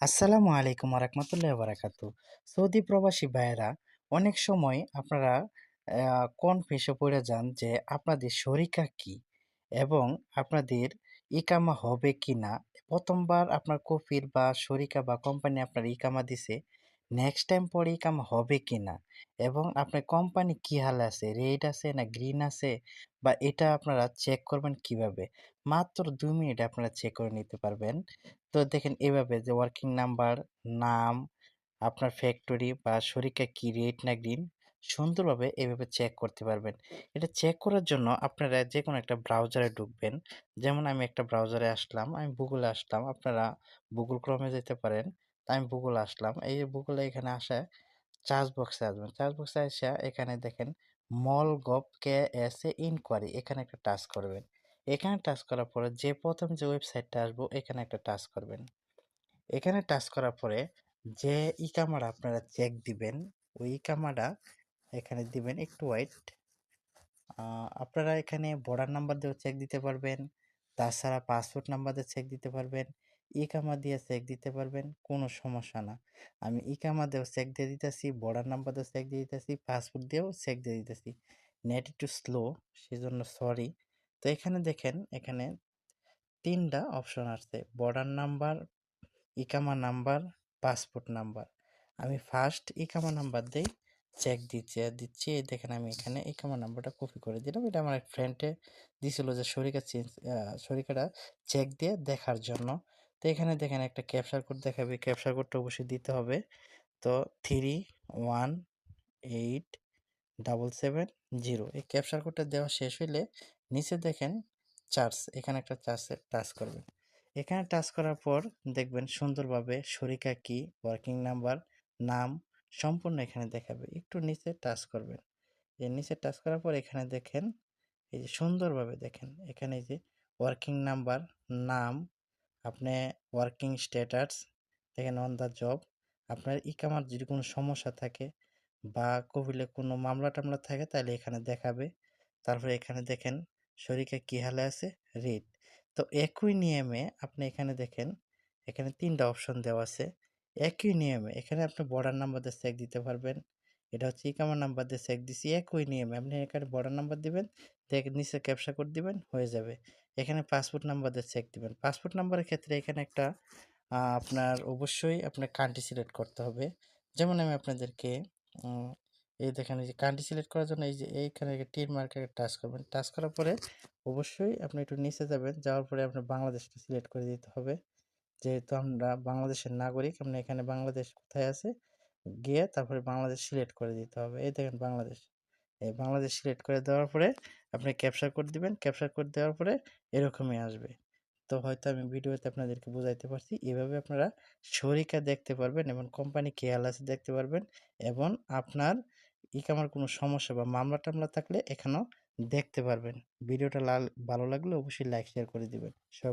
আসসালামু আলাইকুম রহমতুল্লাহ বারাকাতু সৌদি প্রবাসী ভাইয়েরা, অনেক সময় আপনারা কনফিউসে পড়ে যান যে আপনাদের শরিকা কি এবং আপনাদের ইকামা হবে কি না প্রথমবার আপনার কফির বা শরিকা বা কোম্পানি আপনার ইকামা দিছে। নেক্সট টাইম পরে কাম হবে কি না এবং আপনার কোম্পানি কি হালে আছে? রেড আছে না গ্রিন আছে? বা এটা আপনারা চেক করবেন কীভাবে? মাত্র দু মিনিট আপনারা চেক করে নিতে পারবেন। তো দেখেন এভাবে যে ওয়ার্কিং নাম্বার নাম, আপনার ফ্যাক্টরি বা শরিকা কি রেড না গ্রিন সুন্দরভাবে এভাবে চেক করতে পারবেন। এটা চেক করার জন্য আপনারা যে কোনো একটা ব্রাউজারে ঢুকবেন। যেমন আমি একটা ব্রাউজারে আসলাম, আমি গুগলে আসলাম, আপনারা গুগল ক্রমে যেতে পারেন। আমি গুগল আসলাম। এই গুগলে এখানে আসে চার্জ বক্সে আসবেন। চার্জ বক্সে এসে এখানে দেখেন MOL gov K S A enquiry এখানে একটা টাচ করবেন। এখানে টাচ করার পরে যে প্রথম যে ওয়েবসাইটটা আসব, এখানে একটা টাচ করবেন। এখানে টাচ করার পরে যে ইকামাটা আপনারা চেক দিবেন, ওই ইকামাটা এখানে দিবেন একটু ওয়াইট আপনারা এখানে বর্ডার নাম্বার দিয়েও চেক দিতে পারবেন, তাছাড়া পাসপোর্ট নাম্বার দিয়ে চেক দিতে পারবেন, ইকামা দিয়ে চেক দিতে পারবেন, কোনো সমস্যা না। আমি ইকামা দিয়েও চেক দিয়ে দিতেছি বর্ডার নাম্বার দিয়েও চেক দিয়ে দিতেছি পাসপোর্ট দিয়েও চেক দিয়ে দিতেছি। নেট একটু স্লো সেজন্য সরি তো এখানে দেখেন, এখানে তিনটা অপশন আসছে বর্ডার নাম্বার ইকামা নাম্বার পাসপোর্ট নাম্বার আমি ফার্স্ট ইকামা নাম্বার দিই চেক দিচ্ছি দিচ্ছি। এই দেখেন আমি এখানে ইকামা নাম্বারটা কপি করে দিলাম। এটা আমার এক ফ্রেন্ডে দিছিল যে শরিকা চেঞ্জ শরিকাটা চেক দিয়ে দেখার জন্য। তো এখানে দেখেন একটা ক্যাপচার কোড দেখাবে। ক্যাপচার কোডটা অবশ্যই দিতে হবে। তো three one eight double seven zero এই ক্যাপচার কোডটা দেওয়া শেষ হইলে নিচে দেখেন চার্জ এখানে একটা চার্জ টাচ করবেন এখানে টাচ করার পর দেখবেন সুন্দরভাবে শরিকা কি ওয়ার্কিং নাম্বার নাম সম্পূর্ণ এখানে দেখাবে। একটু নিচে টাচ করবেন। এই নিচে টাচ করার পর এখানে দেখেন, এই যে সুন্দরভাবে দেখেন, এখানে যে ওয়ার্কিং নাম্বার নাম, আপনি ওয়ার্কিং স্ট্যাটাস দেখেন অন দ্য জব আপনার ইকামার যদি কোনো সমস্যা থাকে বা কবিলে কোনো মামলা টামলা থাকে তাহলে এখানে দেখাবে। তারপরে এখানে দেখেন শরীরে কী হালে আছে? রেড তো একই নিয়মে আপনি এখানে দেখেন, এখানে তিনটা অপশন দেওয়া আছে। একই নিয়মে। এখানে আপনি বর্ডার নাম্বার দিয়ে চেক দিতে পারবেন। এটা হচ্ছে ইকামার নাম্বার দিয়ে চেক দিছি, একই নিয়মে। আপনি এখানে বর্ডার নাম্বার দিবেন, দেখ নিচে ক্যাপসা কোড দিবেন, হয়ে যাবে। এখানে পাসপোর্ট নাম্বার দিয়ে চেক দিবেন। পাসপোর্ট নাম্বারের ক্ষেত্রে এখানে একটা আপনার অবশ্যই আপনার কান্ট্রি সিলেক্ট করতে হবে। যেমন আমি আপনাদেরকে এই দেখেন এই যে কান্ট্রি সিলেক্ট করার জন্য এই যে এইখানে টির মার্কে টাচ করবেন। টাচ করার পরে অবশ্যই আপনি একটু নিচে যাবেন, যাওয়ার পরে আপনার বাংলাদেশটা সিলেক্ট করে দিতে হবে। যেহেতু আমরা বাংলাদেশের নাগরিক, আমরা এখানে বাংলাদেশ কোথায় আছে? গিয়ে তারপরে বাংলাদেশ সিলেক্ট করে দিতে হবে। এই দেখেন বাংলাদেশ। এই বাংলাদেশ সিলেক্ট করে দেওয়ার পরে আপনি ক্যাপচার কোড দিবেন। ক্যাপচার কোড দেওয়ার পরে এরকমই আসবে। তো হয়তো আমি ভিডিওতে আপনাদেরকে বোঝাইতে পারছি। এভাবে আপনারা শরিকা দেখতে পারবেন এবং কোম্পানি কেয়াল আছে দেখতে পারবেন এবং আপনার ইকামার কোনো সমস্যা বা মামলা টামলা থাকলে এখানেও দেখতে পারবেন। ভিডিওটা লাল, ভালো লাগলে অবশ্যই লাইক শেয়ার করে দিবেন। সবাই